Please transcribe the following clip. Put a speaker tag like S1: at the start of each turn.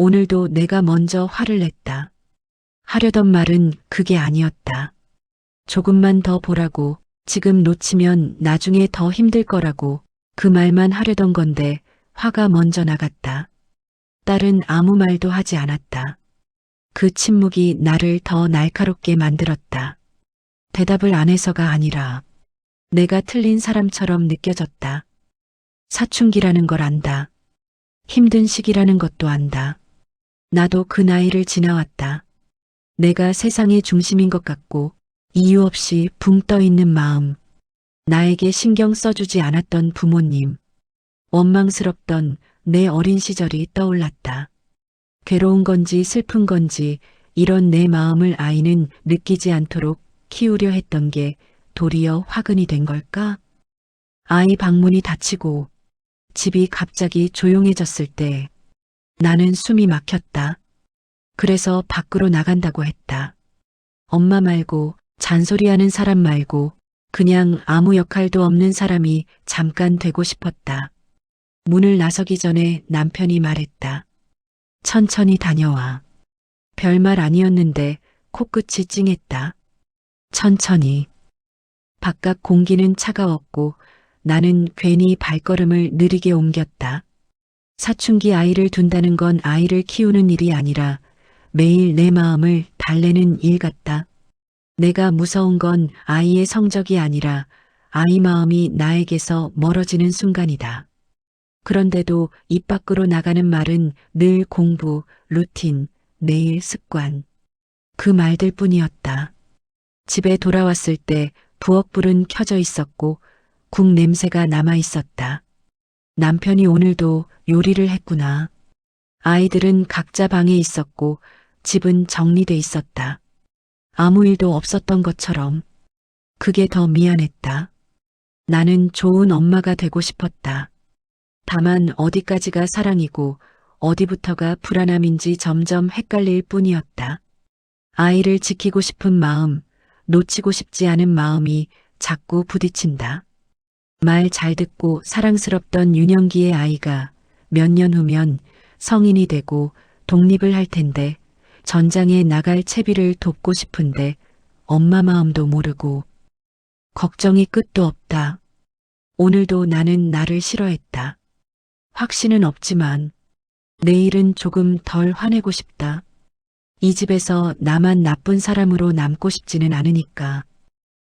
S1: 오늘도 내가 먼저 화를 냈다. 하려던 말은 그게 아니었다. 조금만 더 보라고, 지금 놓치면 나중에 더 힘들 거라고 그 말만 하려던 건데 화가 먼저 나갔다. 딸은 아무 말도 하지 않았다. 그 침묵이 나를 더 날카롭게 만들었다. 대답을 안 해서가 아니라 내가 틀린 사람처럼 느껴졌다. 사춘기라는 걸 안다. 힘든 시기라는 것도 안다. 나도 그 나이를 지나왔다. 내가 세상의 중심인 것 같고 이유 없이 붕 떠 있는 마음. 나에게 신경 써주지 않았던 부모님. 원망스럽던 내 어린 시절이 떠올랐다. 괴로운 건지 슬픈 건지 이런 내 마음을 아이는 느끼지 않도록 키우려 했던 게 도리어 화근이 된 걸까? 아이 방문이 닫히고 집이 갑자기 조용해졌을 때 나는 숨이 막혔다. 그래서 밖으로 나간다고 했다. 엄마 말고 잔소리하는 사람 말고 그냥 아무 역할도 없는 사람이 잠깐 되고 싶었다. 문을 나서기 전에 남편이 말했다. 천천히 다녀와. 별말 아니었는데 코끝이 찡했다. 천천히. 바깥 공기는 차가웠고 나는 괜히 발걸음을 느리게 옮겼다. 사춘기 아이를 둔다는 건 아이를 키우는 일이 아니라 매일 내 마음을 달래는 일 같다. 내가 무서운 건 아이의 성적이 아니라 아이 마음이 나에게서 멀어지는 순간이다. 그런데도 입 밖으로 나가는 말은 늘 공부, 루틴, 내일 습관. 그 말들 뿐이었다. 집에 돌아왔을 때 부엌불은 켜져 있었고 국 냄새가 남아 있었다. 남편이 오늘도 요리를 했구나. 아이들은 각자 방에 있었고 집은 정리돼 있었다. 아무 일도 없었던 것처럼 그게 더 미안했다. 나는 좋은 엄마가 되고 싶었다. 다만 어디까지가 사랑이고 어디부터가 불안함인지 점점 헷갈릴 뿐이었다. 아이를 지키고 싶은 마음, 놓치고 싶지 않은 마음이 자꾸 부딪힌다. 말 잘 듣고 사랑스럽던 유년기의 아이가 몇 년 후면 성인이 되고 독립을 할 텐데 전장에 나갈 채비를 돕고 싶은데 엄마 마음도 모르고 걱정이 끝도 없다. 오늘도 나는 나를 싫어했다. 확신은 없지만 내일은 조금 덜 화내고 싶다. 이 집에서 나만 나쁜 사람으로 남고 싶지는 않으니까.